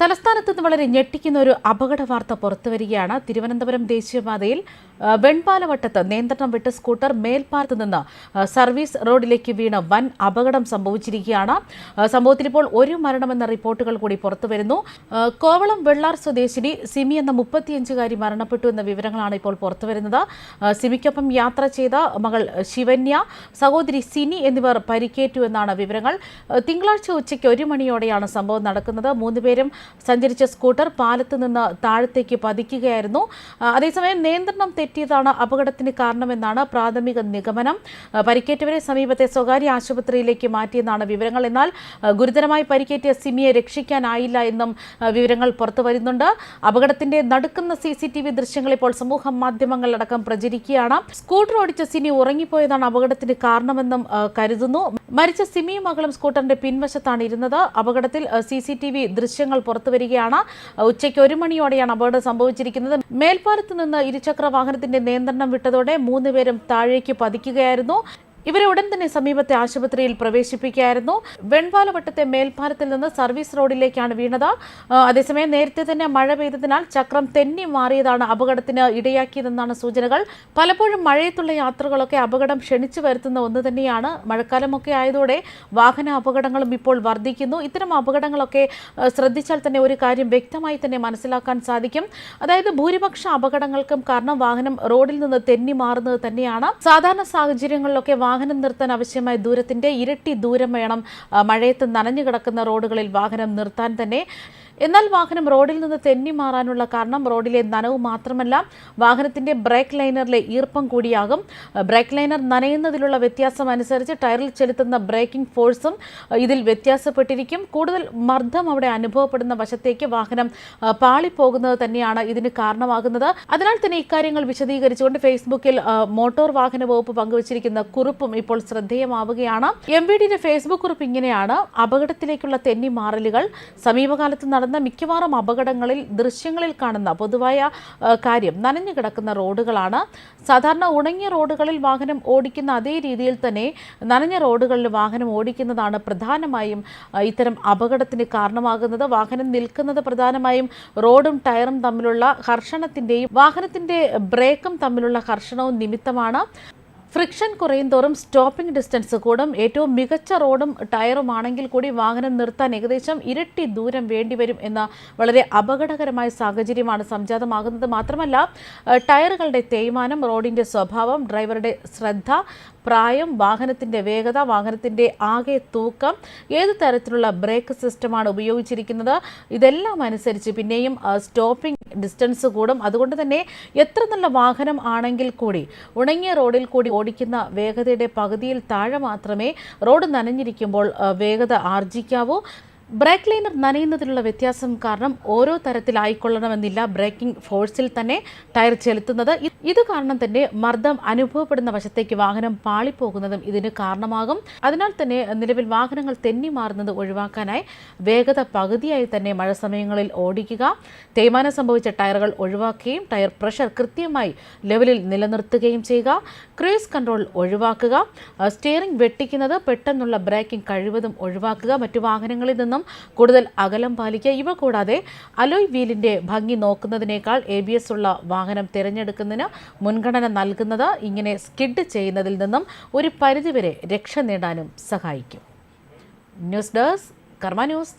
തലസ്ഥാനത്ത് നിന്ന് വളരെ ഞെട്ടിക്കുന്ന ഒരു അപകട വാർത്ത പുറത്തുവരികയാണ് തിരുവനന്തപുരം ദേശീയപാതയിൽ വെൺപാലവട്ടത്ത് നിയന്ത്രണം വിട്ട് സ്കൂട്ടർ മേൽപ്പാലത്ത് നിന്ന് സർവീസ് റോഡിലേക്ക് വീണ് വൻ അപകടം സംഭവിച്ചിരിക്കുകയാണ്. സംഭവത്തിൽ ഇപ്പോൾ ഒരു മരണമെന്ന റിപ്പോർട്ടുകൾ കൂടി പുറത്തുവരുന്നു വരുന്നു. കോവളം വെള്ളാർ സ്വദേശിനി സിമി എന്ന മുപ്പത്തിയഞ്ചുകാരി മരണപ്പെട്ടു എന്ന വിവരങ്ങളാണ് ഇപ്പോൾ പുറത്തുവരുന്നത് വരുന്നത്. സിമിക്കൊപ്പം യാത്ര ചെയ്ത മകൾ ശിവന്യ സഹോദരി സിനി എന്നിവർ പരിക്കേറ്റു എന്നാണ് വിവരങ്ങൾ. തിങ്കളാഴ്ച ഉച്ചയ്ക്ക് ഒരു മണിയോടെയാണ് സംഭവം നടക്കുന്നത്. മൂന്നുപേരും സഞ്ചരിച്ച സ്കൂട്ടർ പാലത്ത് നിന്ന് താഴത്തേക്ക് പതിക്കുകയായിരുന്നു. അതേസമയം നിയന്ത്രണം തെറ്റിയതാണ് അപകടത്തിന് കാരണമെന്നാണ് പ്രാഥമിക നിഗമനം. പരിക്കേറ്റവരെ സമീപത്തെ സ്വകാര്യ ആശുപത്രിയിലേക്ക് മാറ്റിയെന്നാണ് വിവരങ്ങൾ. എന്നാൽ ഗുരുതരമായി പരിക്കേറ്റ സിമിയെ രക്ഷിക്കാനായില്ല എന്നും വിവരങ്ങൾ പുറത്തു വരുന്നുണ്ട്. അപകടത്തിന്റെ നടുക്കുന്ന സി സി ടി വി ദൃശ്യങ്ങൾ ഇപ്പോൾ സമൂഹ മാധ്യമങ്ങളിലടക്കം പ്രചരിക്കുകയാണ്. സ്കൂട്ടർ ഓടിച്ച സിനി ഉറങ്ങിപ്പോയതാണ് അപകടത്തിന് കാരണമെന്നും കരുതുന്നു. മരിച്ച സിമിയും മകളും സ്കൂട്ടറിന്റെ പിൻവശത്താണ് ഇരുന്നത്. അപകടത്തിൽ സി സി ടി വി ദൃശ്യങ്ങൾ പുറത്തുവരികയാണ് ഉച്ചയ്ക്ക് ഒരു മണിയോടെയാണ് അപകടം സംഭവിച്ചിരിക്കുന്നത്. മേൽപ്പാലത്ത് നിന്ന് ഇരുചക്ര വാഹനത്തിന്റെ നിയന്ത്രണം വിട്ടതോടെ മൂന്നുപേരും താഴേക്ക് പതിക്കുകയായിരുന്നു. ഇവരെ ഉടൻ തന്നെ സമീപത്തെ ആശുപത്രിയിൽ പ്രവേശിപ്പിക്കുകയായിരുന്നു. വെൺപാലവട്ടത്തെ മേൽപ്പാലത്തിൽ നിന്ന് സർവീസ് റോഡിലേക്കാണ് വീണത്. അതേസമയം നേരത്തെ തന്നെ മഴ പെയ്തതിനാൽ ചക്രം തെന്നി മാറിയതാണ് അപകടത്തിന് ഇടയാക്കിയതെന്നാണ് സൂചനകൾ. പലപ്പോഴും മഴയത്തുള്ള യാത്രകളൊക്കെ അപകടം ക്ഷണിച്ചു വരുത്തുന്ന ഒന്ന് തന്നെയാണ്. മഴക്കാലമൊക്കെ ആയതോടെ വാഹന അപകടങ്ങളും ഇപ്പോൾ വർദ്ധിക്കുന്നു. ഇത്തരം അപകടങ്ങളൊക്കെ ശ്രദ്ധിച്ചാൽ തന്നെ ഒരു കാര്യം വ്യക്തമായി തന്നെ മനസ്സിലാക്കാൻ സാധിക്കും. അതായത് ഭൂരിപക്ഷ അപകടങ്ങൾക്കും കാരണം വാഹനം റോഡിൽ നിന്ന് തെന്നി മാറുന്നത് തന്നെയാണ്. സാധാരണ സാഹചര്യങ്ങളിലൊക്കെ വാഹനം നിർത്താൻ ആവശ്യമായ ദൂരത്തിന്റെ ഇരട്ടി ദൂരം വേണം. മഴയത്ത് നനഞ്ഞു കിടക്കുന്ന റോഡുകളിൽ വാഹനം നിർത്താൻ തന്നെ എന്നാൽ വാഹനം റോഡിൽ നിന്ന് തെന്നി മാറാനുള്ള കാരണം റോഡിലെ നനവ് മാത്രമല്ല വാഹനത്തിന്റെ ബ്രേക്ക് ലൈനറിലെ ഈർപ്പം കൂടിയാകും. ബ്രേക്ക് ലൈനർ നനയുന്നതിലുള്ള വ്യത്യാസം അനുസരിച്ച് ടയറിൽ ചെലുത്തുന്ന ബ്രേക്കിംഗ് ഫോഴ്സും ഇതിൽ വ്യത്യാസപ്പെട്ടിരിക്കും. കൂടുതൽ മർദ്ദം അവിടെ അനുഭവപ്പെടുന്ന വശത്തേക്ക് വാഹനം പാളിപ്പോകുന്നത് തന്നെയാണ് ഇതിന് കാരണമാകുന്നത്. അതിനാൽ തന്നെ ഇക്കാര്യങ്ങൾ വിശദീകരിച്ചുകൊണ്ട് ഫേസ്ബുക്കിൽ മോട്ടോർ വാഹന വകുപ്പ് പങ്കുവച്ചിരിക്കുന്ന കുറിപ്പും ഇപ്പോൾ ശ്രദ്ധേയമാവുകയാണ്. എം വി ഡിയുടെ ഫേസ്ബുക്ക് കുറിപ്പ് ഇങ്ങനെയാണ്. അപകടത്തിലേക്കുള്ള തെന്നി മാറലുകൾ സമീപകാലത്ത് നടന്ന മിക്കവാറും അപകടങ്ങളിൽ ദൃശ്യങ്ങളിൽ കാണുന്ന പൊതുവായ കാര്യം. നനഞ്ഞു കിടക്കുന്ന റോഡുകളാണ്. സാധാരണ ഉണങ്ങിയ റോഡുകളിൽ വാഹനം ഓടിക്കുന്ന അതേ രീതിയിൽ തന്നെ നനഞ്ഞ റോഡുകളിൽ വാഹനം ഓടിക്കുന്നതാണ് പ്രധാനമായും ഇത്തരം അപകടത്തിന് കാരണമാകുന്നത്. വാഹനം നിൽക്കുന്നത് പ്രധാനമായും റോഡും ടയറും തമ്മിലുള്ള കർഷണത്തിന്റെയും വാഹനത്തിന്റെ ബ്രേക്കും തമ്മിലുള്ള കർഷണവും നിമിത്തമാണ്. ഫ്രിക്ഷൻ കുറയും തോറും സ്റ്റോപ്പിംഗ് ഡിസ്റ്റൻസ് കൂടും. ഏറ്റവും മികച്ച റോഡും ടയറുമാണെങ്കിൽ കൂടി വാഹനം നിർത്താൻ ഏകദേശം ഇരട്ടി ദൂരം വേണ്ടിവരും എന്ന വളരെ അപകടകരമായ സാഹചര്യമാണ് സംജാതമാകുന്നത്. മാത്രമല്ല ടയറുകളുടെ തേയ്മാനം റോഡിന്റെ സ്വഭാവം ഡ്രൈവറുടെ ശ്രദ്ധ പ്രായം വാഹനത്തിന്റെ വേഗത വാഹനത്തിന്റെ ആകെ തൂക്കം ഏത് തരത്തിലുള്ള ബ്രേക്ക് സിസ്റ്റമാണ് ഉപയോഗിച്ചിരിക്കുന്നത് ഇതെല്ലാം അനുസരിച്ച് പിന്നെയും സ്റ്റോപ്പിംഗ് ഡിസ്റ്റൻസ് കൂടും. അതുകൊണ്ട് തന്നെ എത്ര നല്ല വാഹനം ആണെങ്കിൽ കൂടി ഉണങ്ങിയ റോഡിൽ കൂടി ഓടിക്കുന്ന വേഗതയുടെ പകുതിയിൽ താഴെ മാത്രമേ റോഡ് നനഞ്ഞിരിക്കുമ്പോൾ വേഗത ആർജിക്കാവൂ. ബ്രേക്ക് ലൈനർ നനയുന്നതിലുള്ള വ്യത്യാസം കാരണം ഓരോ തരത്തിലായിക്കൊള്ളണമെന്നില്ല ബ്രേക്കിംഗ് ഫോഴ്സിൽ തന്നെ ടയർ ചെലുത്തുന്നത്. ഇത് കാരണം തന്നെ മർദ്ദം അനുഭവപ്പെടുന്ന വശത്തേക്ക് വാഹനം പാളിപ്പോകുന്നതും ഇതിന് കാരണമാകും. അതിനാൽ തന്നെ നിലവിൽ വാഹനങ്ങൾ തെന്നി മാറുന്നത് ഒഴിവാക്കാനായി വേഗത പകുതിയായി തന്നെ മഴ സമയങ്ങളിൽ ഓടിക്കുക. തേയ്മാനം സംഭവിച്ച ടയറുകൾ ഒഴിവാക്കുകയും ടയർ പ്രഷർ കൃത്യമായി ലെവലിൽ നിലനിർത്തുകയും ചെയ്യുക. ക്രൂസ് കൺട്രോൾ ഒഴിവാക്കുക. സ്റ്റിയറിംഗ് വെട്ടിക്കുന്നത് പെട്ടെന്നുള്ള ബ്രേക്കിംഗ് കഴിവതും ഒഴിവാക്കുക. മറ്റു വാഹനങ്ങളിൽ നിന്നും കൂടുതൽ അകലം പാലിക്കുക. ഇവ കൂടാതെ അലോയ് വീലിന്റെ ഭംഗി നോക്കുന്നതിനേക്കാൾ എ ബി എസ് ഉള്ള വാഹനം തിരഞ്ഞെടുക്കുന്നതിന് മുൻഗണന നൽകുന്നത് ഇങ്ങനെ സ്കിഡ് ചെയ്യുന്നതിൽ നിന്നും ഒരു പരിധിവരെ രക്ഷ നേടാനും സഹായിക്കും. News desk Karma news.